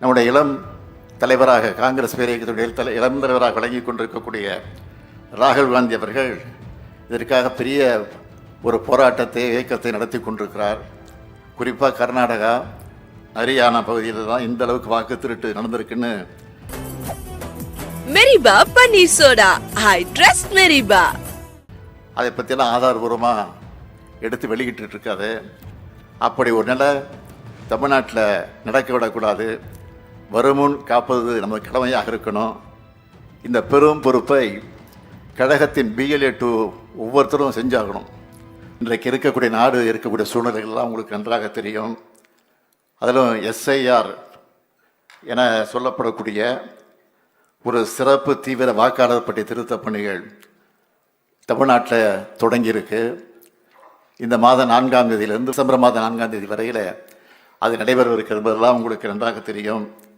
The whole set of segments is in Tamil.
நம்முடைய இளம் தலைவராக காங்கிரஸ் பேரியக்கத்துடைய தலை இளம் தலைவராக விளங்கி கொண்டிருக்கக்கூடிய ராகுல் காந்தி அவர்கள் இதற்காக பெரிய ஒரு போராட்டத்தை இயக்கத்தை நடத்தி கொண்டிருக்கிறார். குறிப்பாக கர்நாடகா ஹரியானா பகுதியில் தான் இந்த அளவுக்கு வாக்கு திருட்டு நடந்திருக்குன்னு. Meriba paneer soda. I trust Meriba. அதை பற்றியெல்லாம் ஆதாரபூர்வமாக எடுத்து வெளியிட்டு இருக்காது அப்படி ஒரு நிலை தமிழ்நாட்டில் நடக்க விடக்கூடாது வருமுன் காப்பது நமது கடமையாக இருக்கணும். இந்த பெரும் பொறுப்பை கழகத்தின் பிஎல்ஏ டூ ஒவ்வொருத்தரும் செஞ்சாகணும். இன்றைக்கு இருக்கக்கூடிய நாடு இருக்கக்கூடிய சூழ்நிலைகள்லாம் உங்களுக்கு நன்றாக தெரியும். அதிலும் எஸ்ஐஆர் என சொல்லப்படக்கூடிய ஒரு சிறப்பு தீவிர வாக்காளர் பட்டியல் திருத்தப் பணிகள் தமிழ்நாட்டில் தொடங்கியிருக்கு. இந்த மாதம் நான்காம் தேதியிலிருந்து டிசம்பர் மாதம் நான்காம் தேதி வரையில் அது நடைபெறவிருக்கிறது உங்களுக்கு நன்றாக தெரியும்.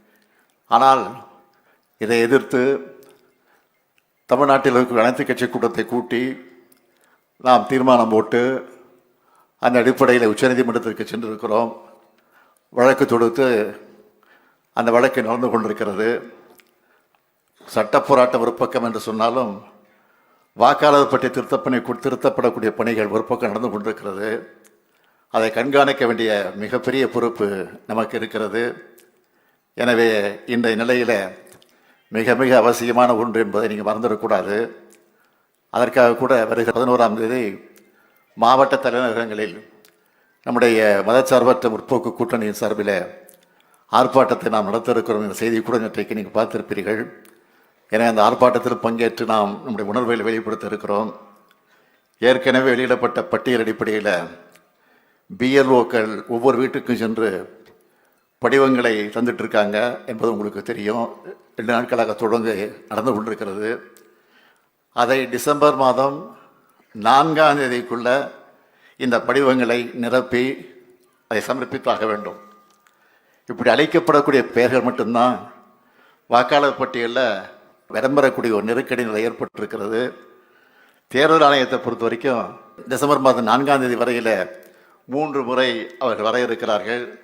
ஆனால் இதை எதிர்த்து தமிழ்நாட்டில் இருக்கிற அனைத்து கட்சி கூட்டத்தை கூட்டி நாம் தீர்மானம் போட்டு அந்த அடிப்படையில் உச்சநீதிமன்றத்திற்கு சென்றிருக்கிறோம். வழக்கு தொடுத்து அந்த வழக்கு நடந்து கொண்டிருக்கிறது. சட்ட போராட்டம் ஒரு பக்கம் என்று சொன்னாலும் வாக்காளர் பற்றிய திருத்தப்பணி திருத்தப்படக்கூடிய பணிகள் ஒரு பக்கம் நடந்து கொண்டிருக்கிறது. அதை கண்காணிக்க வேண்டிய மிகப்பெரிய பொறுப்பு நமக்கு இருக்கிறது. எனவே இன்றைய நிலையில் மிக மிக அவசியமான ஒன்று என்பதை நீங்கள் மறந்துவிடக்கூடாது. அதற்காக கூட வருகிற பதினோராம் தேதி மாவட்ட தலைநகரங்களில் நம்முடைய மதச்சார்பற்ற முற்போக்கு கூட்டணியின் சார்பில் ஆர்ப்பாட்டத்தை நாம் நடத்த இருக்கிறோம் என்ற செய்தி கூட இன்றைக்கு நீங்கள் பார்த்திருப்பீர்கள். எனவே அந்த ஆர்ப்பாட்டத்தில் பங்கேற்று நாம் நம்முடைய உணர்வுகளை வெளிப்படுத்த இருக்கிறோம் ஏற்கனவே வெளியிடப்பட்ட பட்டியல் அடிப்படையில் பிஎல்ஓக்கள் ஒவ்வொரு வீட்டுக்கும் சென்று படிவங்களை தந்துட்டுருக்காங்க என்பது உங்களுக்கு தெரியும். ரெண்டு நாட்களாக தொடர்ந்து நடந்து கொண்டிருக்கிறது. அதை டிசம்பர் மாதம் நான்காம் தேதிக்குள்ள இந்த படிவங்களை நிரப்பி அதை சமர்ப்பித்தாக வேண்டும். இப்படி அழைக்கப்படக்கூடிய பெயர்கள் மட்டும்தான் வாக்காளர் பட்டியலில் விளம்பரக்கூடிய ஒரு நெருக்கடி நிலை ஏற்பட்டிருக்கிறது. தேர்தல் ஆணையத்தை பொறுத்த வரைக்கும் டிசம்பர் மாதம் நான்காம் தேதி வரையில் மூன்று முறை அவர்கள் வர இருக்கிறார்கள்.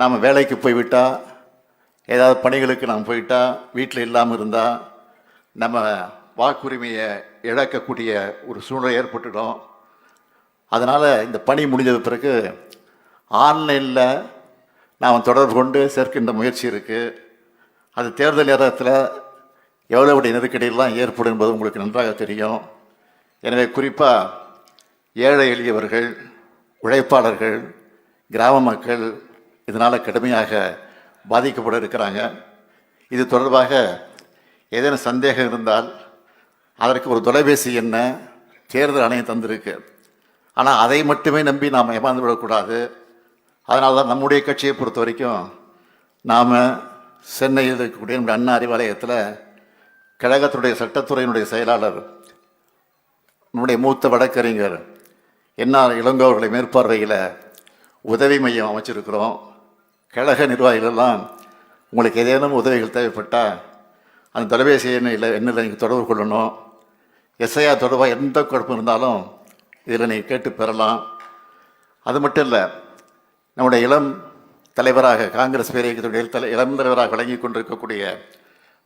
நாம் வேலைக்கு போய்விட்டால் ஏதாவது பணிகளுக்கு நாம் போயிட்டா வீட்டில் இல்லாமல் இருந்தால் நம்ம வாக்குரிமையை இழக்கக்கூடிய ஒரு சூழ்நிலை ஏற்பட்டுடும். அதனால் இந்த பணி முடிஞ்சது பிறகு ஆன்லைனில் நாம் தொடர்பு கொண்டு சேர்க்கின்ற முயற்சி இருக்குது அது தேர்தல் நேரத்தில் எவ்வளவு நெருக்கடியெல்லாம் ஏற்படும் என்பது உங்களுக்கு நன்றாக தெரியும். எனவே குறிப்பாக ஏழை எளியவர்கள் உழைப்பாளர்கள் கிராம மக்கள் இதனால் கடுமையாக பாதிக்கப்பட இருக்கிறாங்க. இது தொடர்பாக ஏதேனும் சந்தேகம் இருந்தால் அதற்கு ஒரு தொலைபேசி என்ன தேர்தல் ஆணையம் தந்திருக்கு. ஆனால் அதை மட்டுமே நம்பி நாம் ஏமாந்து விடக்கூடாது. அதனால தான் நம்முடைய கட்சியை பொறுத்த வரைக்கும் நாம் சென்னையில் இருக்கக்கூடிய நம்முடைய அண்ணா அறிவாலயத்தில் கழகத்துடைய சட்டத்துறையினுடைய செயலாளர் நம்முடைய மூத்த வழக்கறிஞர் என்ஆர் இளங்கோ அவர்களை மேற்பார்வையில் உதவி மையம் அமைச்சிருக்கிறோம். கழக நிர்வாகிகளெல்லாம் உங்களுக்கு ஏதேனும் உதவிகள் தேவைப்பட்டால் அந்த தொலைபேசி எண்ணில் எண்ணில் நீங்கள் தொடர்பு கொள்ளணும். எஸ்ஐஆர் தொடர்பாக எந்த குழப்பம் இருந்தாலும் இதில் நீங்கள் கேட்டு பெறலாம். அது மட்டும் இல்லை நம்முடைய இளம் தலைவராக காங்கிரஸ் பேரியக்கத்துடைய தலை இளம் தலைவராக வழங்கி கொண்டிருக்கக்கூடிய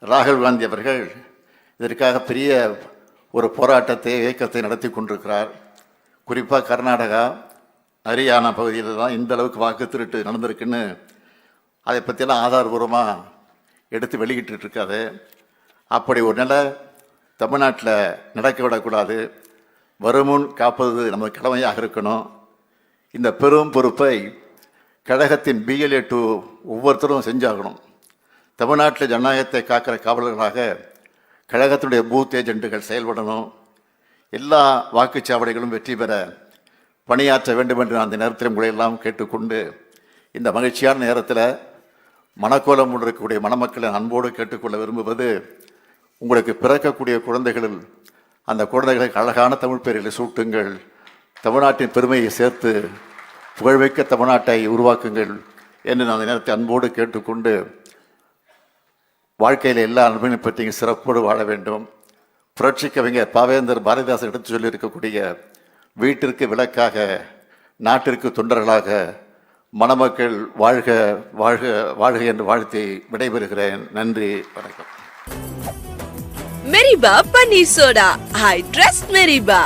ராகுல் காந்தி அவர்கள் இதற்காக பெரிய ஒரு போராட்டத்தை இயக்கத்தை நடத்தி கொண்டிருக்கிறார். குறிப்பாக கர்நாடகா ஹரியானா பகுதியில் தான் இந்த அளவுக்கு வாக்கு திருட்டு நடந்திருக்குன்னு அதை பற்றியெல்லாம் ஆதாரபூர்வமாக எடுத்து வெளியிட்டு இருக்காது அப்படி ஒரு நிலை தமிழ்நாட்டில் நடக்க விடக்கூடாது. வருமுன் காப்பது நமது கடமையாக இருக்கணும். இந்த பெரும் பொறுப்பை கழகத்தின் பிஎல்ஏ டூ ஒவ்வொருத்தரும் செஞ்சாகணும். தமிழ்நாட்டில் ஜனநாயகத்தை காக்கிற காவலர்களாக கழகத்தினுடைய பூத் ஏஜென்ட்டுகள் செயல்படணும். எல்லா வாக்குச்சாவடிகளும் வெற்றி பெற பணியாற்ற வேண்டும் என்று அந்த நேரத்தில் உங்களையெல்லாம் கேட்டுக்கொண்டு இந்த மகிழ்ச்சியான நேரத்தில் மனக்கோலம் இருக்கக்கூடிய மணமக்களை அன்போடு கேட்டுக்கொள்ள விரும்புவது உங்களுக்கு பிறக்கக்கூடிய குழந்தைகளில் அந்த குழந்தைகளுக்கு அழகான தமிழ் பெயர்களை சூட்டுங்கள். தமிழ்நாட்டின் பெருமையை சேர்த்து புகழ்வைக்க தமிழ்நாட்டை உருவாக்குங்கள் என்று நான் அந்த நேரத்தை அன்போடு கேட்டுக்கொண்டு வாழ்க்கையில் எல்லா அன்பையும் பற்றி சிறப்போடு வாழ வேண்டும். புரட்சி கவிஞர் பாவேந்தர் பாரதிதாசன் எடுத்து சொல்லியிருக்கக்கூடிய வீட்டிற்கு விளக்காக நாட்டிற்கு தொண்டர்களாக மணமக்கள் வாழ்க வாழ்க வாழ்க என்று வாழ்த்தி விடைபெறுகிறேன். நன்றி வணக்கம். Meriba paneer soda. I trust Meriba